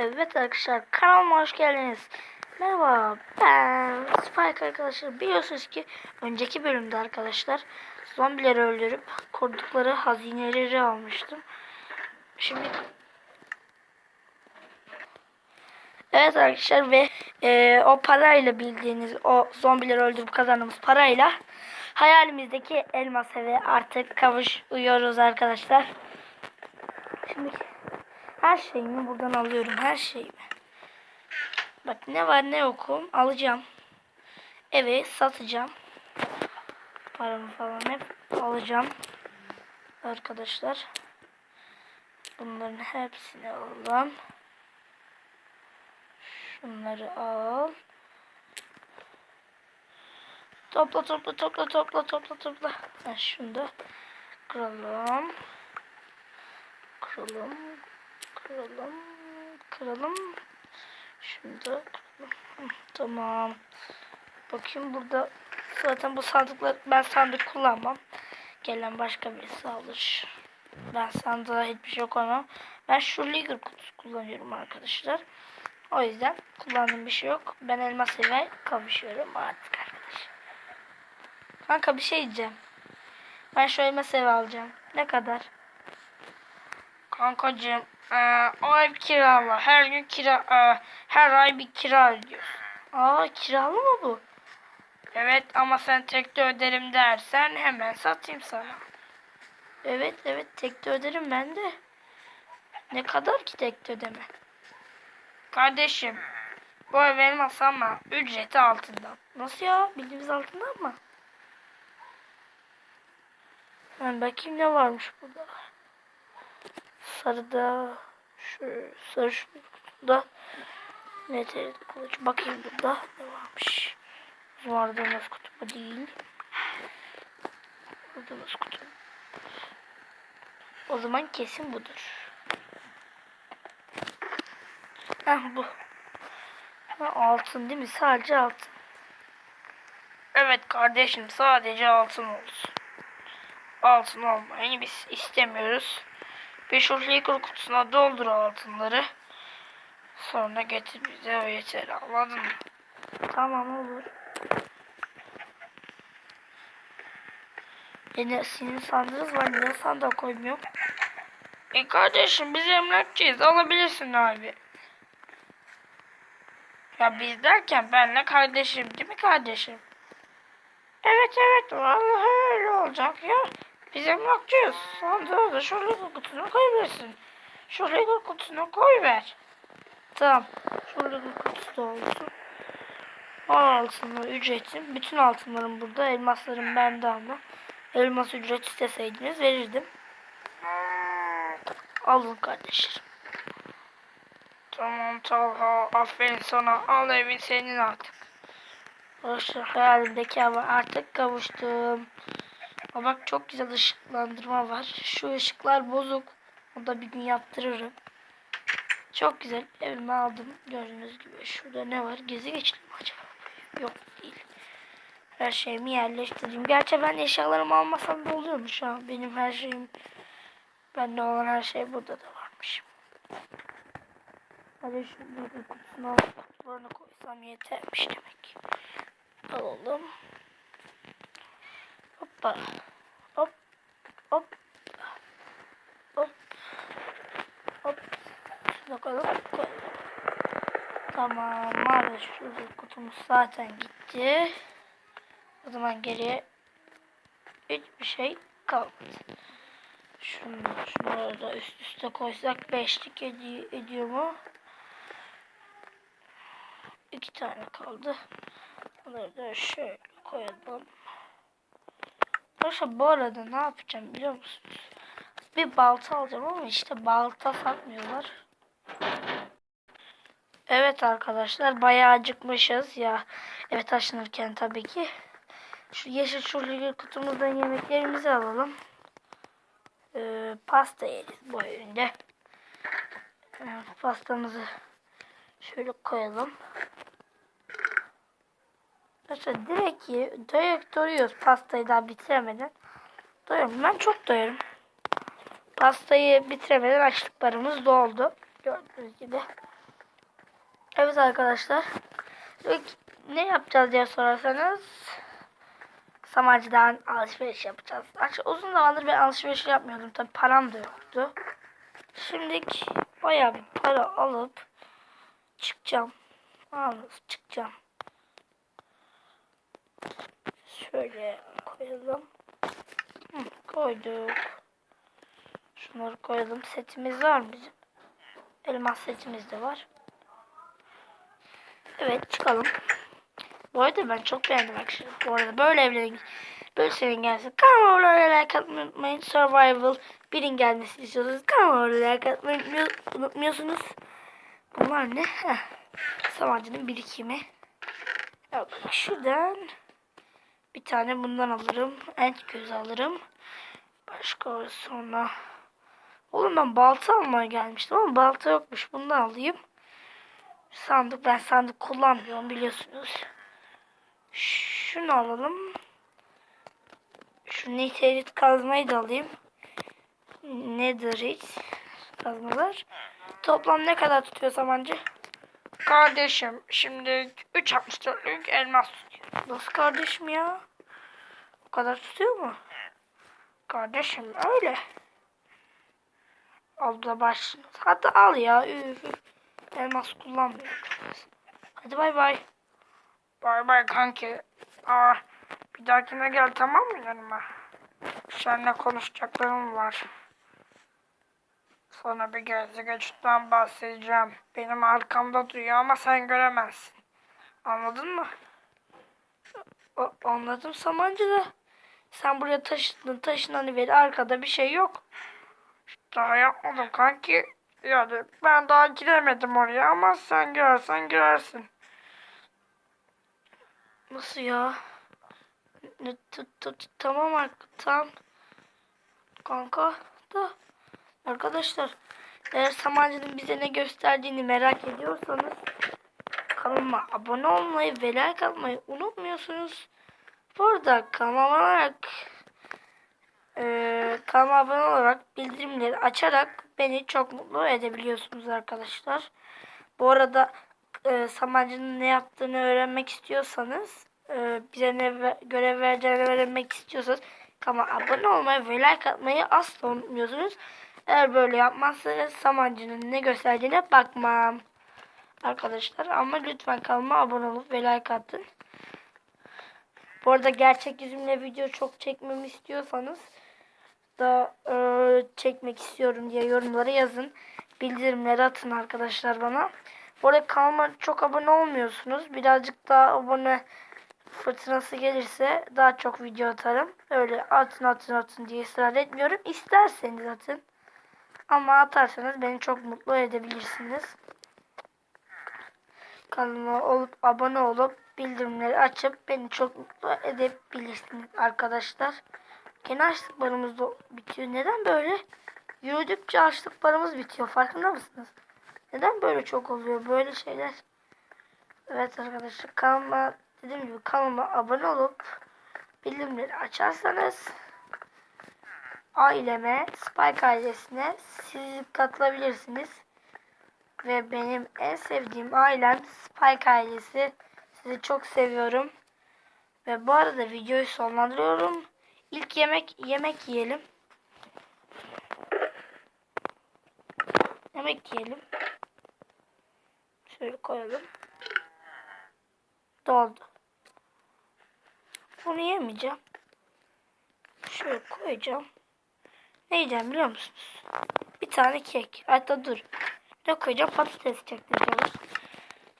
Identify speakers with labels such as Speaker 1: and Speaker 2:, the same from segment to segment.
Speaker 1: Evet arkadaşlar kanalıma hoş geldiniz. Merhaba ben Spike arkadaşlar. Biliyorsunuz ki önceki bölümde arkadaşlar zombileri öldürüp kurdukları hazineleri almıştım. Şimdi Evet arkadaşlar ve e, o parayla bildiğiniz o zombileri öldürüp kazandığımız parayla hayalimizdeki elmas eve artık kavuşuyoruz arkadaşlar. Şimdi her şeyimi buradan alıyorum. Her şeyimi. Bak ne var ne yokum alacağım. Evi satacağım. Paramı falan hep alacağım. Arkadaşlar. Bunların hepsini alalım. Şunları al. Topla topla topla topla topla topla. Ha, şunu da kıralım. Kıralım. Kıralım. Kıralım. Hı, Tamam. Bakayım burada zaten bu sandıklar ben sandık kullanmam. Gelen başka birisi alır. Ben sandığa hiçbir şey koymam. Ben şu Liger kutusu kullanıyorum arkadaşlar. O yüzden kullandığım bir şey yok. Ben elmas ile kavuşuyorum artık arkadaşlar. Kanka bir şey diyeceğim. Ben şu elmas evi alacağım. Ne kadar? Kankacığım eee, o ev kiralı. Her gün kira eee, her ay bir kira ödüyorsun. Aa kiralı mı bu? Evet ama sen tekte öderim dersen hemen satayım sana. Evet evet tekte öderim ben de. Ne kadar ki tekte ödeme? Kardeşim bu ev elmas ama ücreti altından. Nasıl ya? Bildiğimiz altından mı? Ben bakayım ne varmış burada. Sarıda şu sarı şu kutuda meteorit kılıç. Bakayım burada ne varmış. Bizim aradığımız kutu bu değil. Aradığımız kutu. O zaman kesin budur. Heh bu. Ha, altın değil mi? Sadece altın. Evet kardeşim sadece altın olsun. Altın olmayı biz istemiyoruz. Bir şu Flickr kutusuna doldur altınları. Sonra getir bize o yeter anladın mı? Tamam olur. Yine sizin sandığınız var. Niye sandığa koymuyor? E kardeşim biz emlakçıyız. Alabilirsin abi. Ya biz derken benle kardeşim değil mi kardeşim? Evet evet vallahi öyle olacak ya. Biz emlakçıyız. Sandığa da şu Lego kutusuna koyabilirsin. Şu Lego kutusuna koy ver. Tamam. Şu Lego kutusu da olsun. Al altınları ücretim. Bütün altınlarım burada. Elmaslarım bende ama. Elmas ücret isteseydiniz verirdim. Alın kardeşlerim. Tamam Talha. Aferin sana. Al evin senin artık. Arkadaşlar hayalimdeki ama artık kavuştum. Ama bak çok güzel ışıklandırma var. Şu ışıklar bozuk. Onu da bir gün yaptırırım. Çok güzel evime aldım. Gördüğünüz gibi. Şurada ne var? Gezi geçti mi acaba? Yok değil. Her şeyimi yerleştireyim. Gerçi ben eşyalarımı almasam da oluyormuş ha. Benim her şeyim bende olan her şey burada da varmış. Hadi şu bir kutusunu alıp kutularına koysam yetermiş demek. Alalım. Hoppa. Tamam. Maalesef şurada kutumuz zaten gitti. O zaman geriye hiçbir şey kalmadı. Şunu, şunları da üst üste koysak beşlik edi ediyor mu? İki tane kaldı. Bunları da şöyle koyalım. Arkadaşlar bu arada ne yapacağım biliyor musunuz? Bir balta alacağım ama işte balta satmıyorlar. Evet arkadaşlar bayağı acıkmışız ya. Evet taşınırken tabii ki. Şu yeşil şurlu kutumuzdan yemeklerimizi alalım. Ee, pasta yeriz bu öğünde. Ee, pastamızı şöyle koyalım. Arkadaşlar direkt direkt doyuyoruz pastayı daha bitiremeden. Doyuyorum. Ben çok doyuyorum. Pastayı bitiremeden açlıklarımız doldu. Gördüğünüz gibi. Evet arkadaşlar. Ne yapacağız diye sorarsanız Samacı'dan alışveriş yapacağız. Aç- Uzun zamandır ben alışveriş yapmıyordum. Tabi param da yoktu. Şimdi bayağı bir para alıp çıkacağım. Yalnız çıkacağım. Şöyle koyalım. Hı, koyduk. Şunları koyalım. Setimiz var mı bizim? Elmas setimiz de var. Evet çıkalım. Bu arada ben çok beğendim arkadaşlar. Bu arada böyle evlerin böyle senin gelsin. Kanalıma like atmayı unutmayın. Survival birin gelmesini istiyorsanız kanalıma like atmayı unutmuyor- unutmuyorsunuz. Bunlar ne? Heh. Samancının birikimi. Evet, şuradan bir tane bundan alırım. Ent göz alırım. Başka sonra. Oğlum ben balta almaya gelmiştim ama balta yokmuş. Bundan alayım. Sandık ben sandık kullanmıyorum biliyorsunuz. Şunu alalım. Şu niterit kazmayı da alayım. Netherit kazmalar. Toplam ne kadar tutuyor samancı? Kardeşim şimdi 3.64'lük elmas tutuyor. Nasıl kardeşim ya? O kadar tutuyor mu? Kardeşim öyle. Abla başlıyoruz. Hadi al ya. Üf. Elmas kullanmıyorum. Hadi bay bay. Bay bay kanki. Aa, bir dahakine gel tamam mı yanıma? Seninle konuşacaklarım var. Sana bir gezi geçitten bahsedeceğim. Benim arkamda duruyor ama sen göremezsin. Anladın mı? A- anladım Samancı da. Sen buraya taşındın taşınanı beri arkada bir şey yok. Daha yapmadım kanki. Yani ben daha giremedim oraya ama sen girersen girersin. Nasıl ya? Ne, t- t- t- tamam tamam. Kanka da arkadaşlar eğer Samancı'nın bize ne gösterdiğini merak ediyorsanız kanalıma abone olmayı ve like atmayı unutmuyorsunuz. Bu arada kanalıma olarak e, kanalıma abone olarak bildirimleri açarak beni çok mutlu edebiliyorsunuz arkadaşlar. Bu arada e, Samancı'nın ne yaptığını öğrenmek istiyorsanız e, bize ne görev vereceğini öğrenmek istiyorsanız kanalıma abone olmayı ve like atmayı asla unutmuyorsunuz. Eğer böyle yapmazsanız Samancı'nın ne gösterdiğine bakmam. Arkadaşlar ama lütfen kanalıma abone olup ve like atın. Bu arada gerçek yüzümle video çok çekmemi istiyorsanız da e, çekmek istiyorum diye yorumlara yazın. Bildirimleri atın arkadaşlar bana. Bu arada kanalıma çok abone olmuyorsunuz. Birazcık daha abone fırtınası gelirse daha çok video atarım. Öyle atın atın atın diye ısrar etmiyorum. İsterseniz atın. Ama atarsanız beni çok mutlu edebilirsiniz. Kanalıma olup abone olup bildirimleri açıp beni çok mutlu edebilirsiniz arkadaşlar. Gene açlık barımız da bitiyor. Neden böyle? Yürüdükçe açlık barımız bitiyor. Farkında mısınız? Neden böyle çok oluyor böyle şeyler? Evet arkadaşlar kanalıma dediğim gibi kanalıma abone olup bildirimleri açarsanız aileme, Spike ailesine siz katılabilirsiniz. Ve benim en sevdiğim ailem Spike ailesi. Sizi çok seviyorum. Ve bu arada videoyu sonlandırıyorum. İlk yemek yemek yiyelim. Yemek yiyelim. Şöyle koyalım. Doldu. Bunu yemeyeceğim. Şöyle koyacağım. Ne yiyeceğim biliyor musunuz? Bir tane kek. Hatta dur. Ne koyacağım? Patates çektireceğim.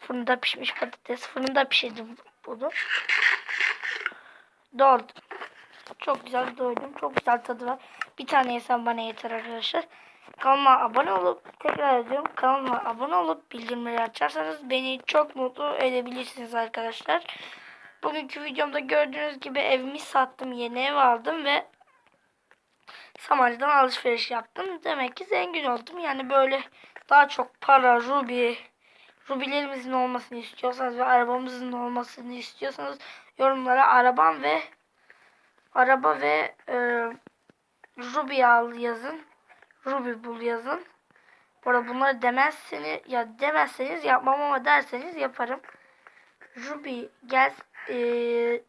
Speaker 1: Fırında pişmiş patates. Fırında pişirdim bunu. Doldu. Çok güzel doydum. Çok güzel tadı var. Bir tane yesem bana yeter arkadaşlar. Kanalıma abone olup tekrar ediyorum. Kanalıma abone olup bildirimleri açarsanız beni çok mutlu edebilirsiniz arkadaşlar. Bugünkü videomda gördüğünüz gibi evimi sattım. Yeni ev aldım ve Samancı'dan alışveriş yaptım. Demek ki zengin oldum. Yani böyle daha çok para, ruby, rubilerimizin olmasını istiyorsanız ve arabamızın olmasını istiyorsanız yorumlara arabam ve araba ve e, ruby al yazın. Ruby bul yazın. Bu bunları demezseniz ya demezseniz yapmam ama derseniz yaparım. Ruby gel eee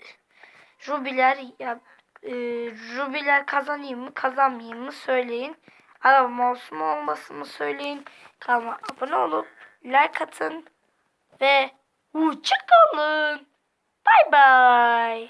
Speaker 1: Ruby'ler ya eee Ruby'ler kazanayım mı kazanmayayım mı söyleyin. Arabam olsun mu olmasın mı söyleyin. Kanalıma abone olup like atın ve hoşça kalın. Bay bay.